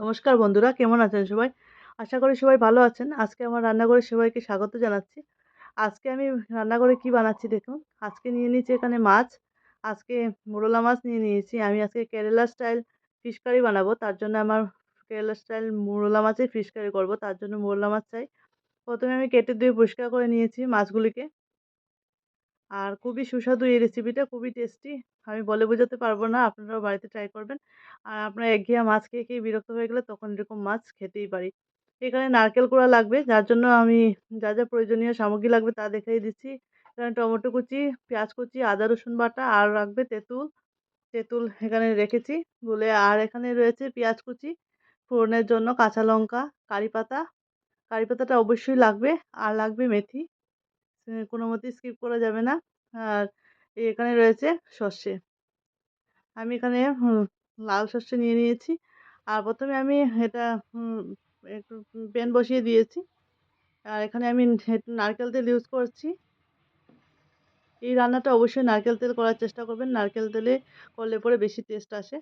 নমস্কার বন্ধুরা, কেমন আছেন সবাই? আশা করি সবাই ভালো আছেন। আজকে আমার রান্নাঘরে সবাইকে স্বাগত জানাচ্ছি। আজকে আমি রান্নাঘরে কি বানাচ্ছি দেখুন। আজকে নিয়ে নিয়েছি এখানে মাছ, আজকে মোরলা মাছ নিয়ে নিয়েছি। আমি আজকে কেরালা স্টাইল ফিশ কারি বানাবো, তার জন্য আমার কেরালা স্টাইল মোরলা মাছের ফিশ কারি করব, তার জন্য মোরলা মাছ চাই। প্রথমে আমি কেটে দিয়ে পরিষ্কার করে নিয়েছি মাছগুলিকে। আর খুবই সুস্বাদু এই রেসিপিটা খুবই টেস্টি আমি বলে বোঝাতে পারব না, আপনারাও বাড়িতে ট্রাই করবেন। আর আপনার একঘেয়া মাছ খেয়ে খেয়ে বিরক্ত হয়ে গেলে তখন এরকম মাছ খেতেই পারি। এখানে নারকেল কোড়া লাগবে, যার জন্য আমি যা যা প্রয়োজনীয় সামগ্রী লাগবে তা দেখাই দিচ্ছি। এখানে টমেটো কুচি, পেঁয়াজ কুচি, আদা, রসুন বাটা, আর রাখবে তেঁতুল। তেঁতুল এখানে রেখেছি বলে, আর এখানে রয়েছে পেঁয়াজ কুচি, ফোড়নের জন্য কাঁচা লঙ্কা, কারি পাতা। কারি পাতাটা অবশ্যই লাগবে, আর লাগবে মেথি। কোনো মতেই স্কিপ করা যাবে না। আর এখানে রয়েছে সর্ষে। আমি এখানে লাল সর্ষে নিয়ে নিয়েছি। আর প্রথমে আমি এটা একটু প্যান বসিয়ে দিয়েছি। আর এখানে আমি নারকেল তেল ইউজ করছি। এই রান্নাটা অবশ্যই নারকেল তেল করার চেষ্টা করবেন। নারকেল তেলে করলে পরে বেশি টেস্ট আসে।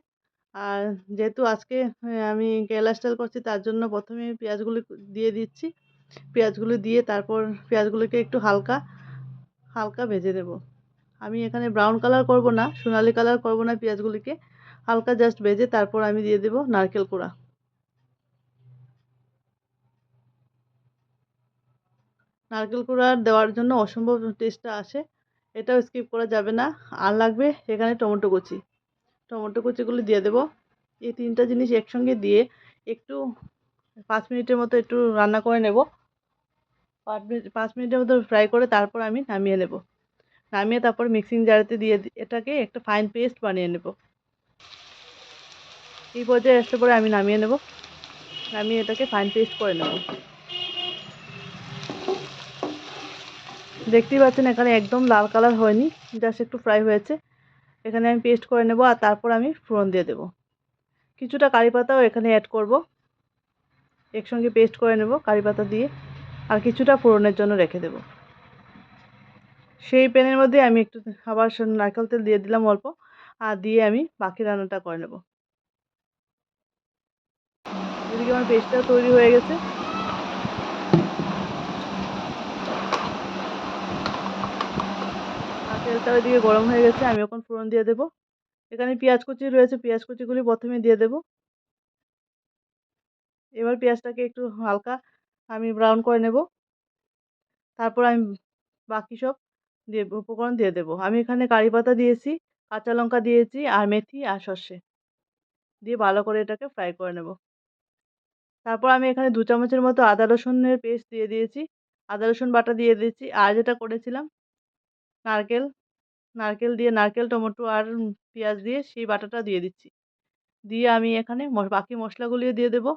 আর যেহেতু আজকে আমি কেরালা স্টাইল করছি, তার জন্য প্রথমে পেঁয়াজগুলি দিয়ে দিচ্ছি। পেঁয়াজগুলো দিয়ে তারপর পেঁয়াজগুলোকে একটু হালকা হালকা ভেজে দেব আমি এখানে ব্রাউন কালার করব না, সোনালি কালার করব না পেঁয়াজগুলিকে। হালকা জাস্ট ভেজে তারপর আমি দিয়ে দেব নারকেল কোড়া। নারকেল কোড়া দেওয়ার জন্য অসম্ভব টেস্টটা আসে, এটাও স্কিপ করা যাবে না। আর লাগবে এখানে টমেটো কুচি। টমেটো কুচিগুলি দিয়ে দেব। এই তিনটা জিনিস একসঙ্গে দিয়ে একটু পাঁচ মিনিটের মতো একটু রান্না করে নেব। পাঁচ মিনিট, পাঁচ মিনিটের মতো ফ্রাই করে তারপর আমি নামিয়ে নেব। নামিয়ে তারপর মিক্সিং জারেতে দিয়ে এটাকে একটা ফাইন পেস্ট বানিয়ে নেব। এই পর্যায়ে আসতে পরে আমি নামিয়ে নেব। নামিয়ে এটাকে ফাইন পেস্ট করে নেব। দেখতেই পাচ্ছেন এখানে একদম লাল কালার হয়নি জাস্ট একটু ফ্রাই হয়েছে। এখানে আমি পেস্ট করে নেব আর তারপর আমি ফোড়ন দিয়ে দেব। কিছুটা কারি পাতাও এখানে অ্যাড করব। একসঙ্গে পেস্ট করে নেব কারি পাতা দিয়ে। আর কিছুটা ফোড়নের জন্য রেখে দেব। সেই প্যানের মধ্যে আমি একটু আবার নারকেল তেল দিয়ে দিলাম অল্প, আর দিয়ে আমি বাকি রান্নাটা করে নেব। এদিকে আমার পেস্টটা তৈরি হয়ে গেছে। আর তেলটা ওইদিকে গরম হয়ে গেছে, আমি এখন ফোড়ন দিয়ে দেবো। এখানে পেঁয়াজ কুচি রয়েছে, পেঁয়াজ কুচিগুলি প্রথমে দিয়ে দেব। এবার পেঁয়াজটাকে একটু হালকা আমি ব্রাউন করে নেব। তারপর আমি বাকি সব দিয়ে, উপকরণ দিয়ে দেবো। আমি এখানে কারি পাতা দিয়েছি, কাঁচা লঙ্কা দিয়েছি, আর মেথি, আর সর্ষে। দিয়ে ভালো করে এটাকে ফ্রাই করে নেব। তারপর আমি এখানে দু চামচের মতো আদা, রসুনের পেস্ট দিয়ে দিয়েছি। আদা, রসুন বাটা দিয়ে দিয়েছি। আর যেটা করেছিলাম, নারকেল নারকেল দিয়ে, নারকেল, টমেটো, আর পেঁয়াজ দিয়ে সেই বাটাটা দিয়ে দিচ্ছি। দিয়ে আমি এখানে বাকি মশলাগুলিও দিয়ে দেবো।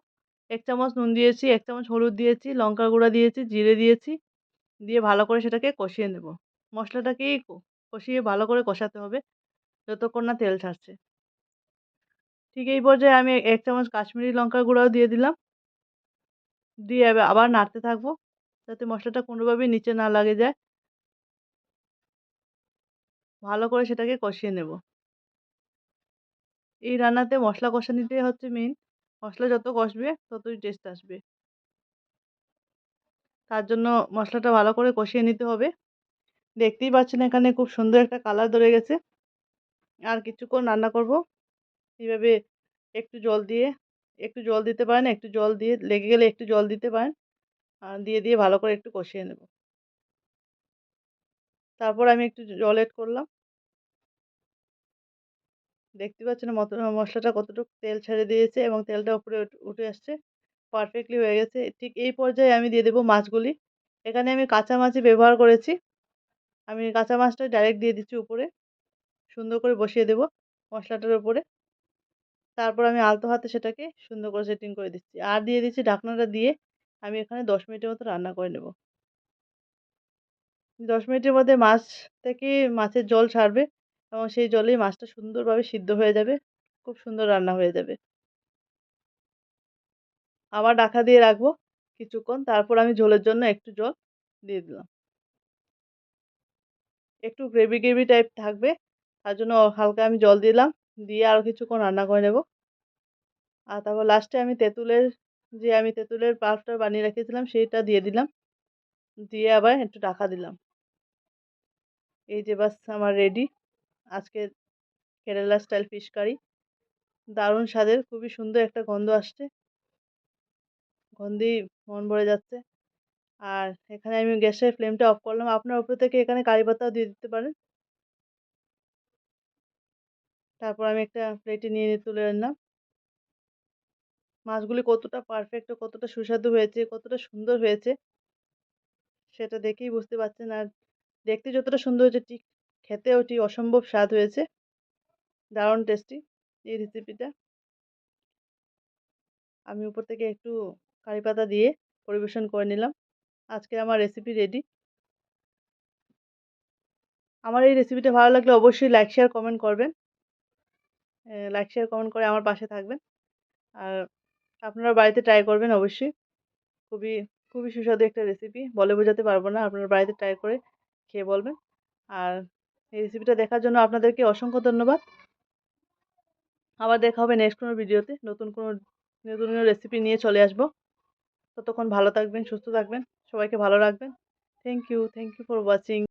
এক চামচ নুন দিয়েছি, এক চামচ হলুদ দিয়েছি লঙ্কা গুঁড়া দিয়েছি, জিরে দিয়েছি। দিয়ে ভালো করে সেটাকে কষিয়ে নেব। মশলাটাকেই কষিয়ে ভালো করে কষাতে হবে যতক্ষণ না তেল ছাড়ছে। ঠিক এই পর্যায়ে আমি এক চামচ কাশ্মীরি লঙ্কার গুঁড়াও দিয়ে দিলাম। দিয়ে আবার নাড়তে থাকব যাতে মশলাটা কোনোভাবেই নিচে না লাগে যায়। ভালো করে সেটাকে কষিয়ে নেব। এই রান্নাতে মশলা কষানিটাই হচ্ছে মেন মশলা যত কষবে, ততই টেস্ট আসবে। তার জন্য মশলাটা ভালো করে কষিয়ে নিতে হবে। দেখতেই পাচ্ছেন এখানে খুব সুন্দর একটা কালার ধরে গেছে। আর কিছুক্ষণ রান্না করব। এইভাবে একটু জল দিয়ে, একটু জল দিতে পারেন, একটু জল দিয়ে, লেগে গেলে একটু জল দিতে পারেন। আর দিয়ে দিয়ে ভালো করে একটু কষিয়ে নেব। তারপর আমি একটু জল এড করলাম। দেখতে পাচ্ছেন মত, মশলাটা কতটুকু তেল ছেড়ে দিয়েছে এবং তেলটা উপরে উঠে আসছে। পারফেক্টলি হয়ে গেছে। ঠিক এই পর্যায়ে আমি দিয়ে দেবো মাছগুলি। এখানে আমি কাঁচা মাছই ব্যবহার করেছি। আমি কাঁচা মাছটা ডাইরেক্ট দিয়ে দিচ্ছি উপরে। সুন্দর করে বসিয়ে দেব মশলাটার উপরে। তারপর আমি আলতো হাতে সেটাকে সুন্দর করে সেটিং করে দিচ্ছি। আর দিয়ে দিচ্ছি ঢাকনাটা দিয়ে আমি এখানে দশ মিনিটের মতো রান্না করে নেব। দশ মিনিটের মধ্যে মাছ থেকে মাছের জল ছাড়বে। এবং সেই জলেই মাছটা সুন্দরভাবে সিদ্ধ হয়ে যাবে, খুব সুন্দর রান্না হয়ে যাবে। আবার ঢাকা দিয়ে রাখব কিছুক্ষণ, তারপর আমি ঝোলের জন্য একটু জল দিয়ে দিলাম। একটু গ্রেভি গ্রেভি টাইপ থাকবে, তার জন্য হালকা আমি জল দিলাম, দিয়ে আরও কিছুক্ষণ রান্না করে নেব। আর তারপর লাস্টে আমি তেঁতুলের যে আমি তেঁতুলের পাল্পটা বানিয়ে রেখেছিলাম, সেইটা দিয়ে দিলাম। দিয়ে আবার একটু ঢাকা দিলাম। এই যে বাস, আমার রেডি আজকে কেরালা স্টাইল ফিশ কারি দারুণ স্বাদের, খুবই সুন্দর একটা গন্ধ আসছে। গন্ধেই মন ভরে যাচ্ছে। আর এখানে আমি গ্যাসের ফ্লেমটা অফ করলাম। আপনার উপর থেকে এখানে কারি পাতাও দিয়ে দিতে পারেন। তারপর আমি একটা প্লেটে নিয়ে তুলে আনলাম মাছগুলি কতটা পারফেক্ট কতটা সুস্বাদু হয়েছে, কতটা সুন্দর হয়েছে, সেটা দেখেই বুঝতে পারছেন। আর দেখতে যতটা সুন্দর হয়েছে, ঠিক খেতেও ওটি অসম্ভব স্বাদ হয়েছে। দারুণ টেস্টি এই রেসিপিটা আমি উপর থেকে একটু কারি পাতা দিয়ে পরিবেশন করে নিলাম। আজকে আমার রেসিপি রেডি আমার এই রেসিপিটা ভালো লাগলে অবশ্যই লাইক শেয়ার কমেন্ট করবেন। লাইক শেয়ার কমেন্ট করে আমার পাশে থাকবেন। আর আপনারা বাড়িতে ট্রাই করবেন অবশ্যই। খুবই খুবই সুস্বাদু একটা রেসিপি বলে বোঝাতে পারব না, আপনারা বাড়িতে ট্রাই করে খেয়ে বলবেন। আর এই রেসিপিটা দেখার জন্য আপনাদেরকে অসংখ্য ধন্যবাদ। আবার দেখা হবে নেক্সট কোনো ভিডিওতে নতুন কোনো নতুন কোনো রেসিপি নিয়ে চলে আসব। ততক্ষণ ভালো থাকবেন, সুস্থ থাকবেন। সবাইকে ভালো রাখবেন। Thank you thank you for watching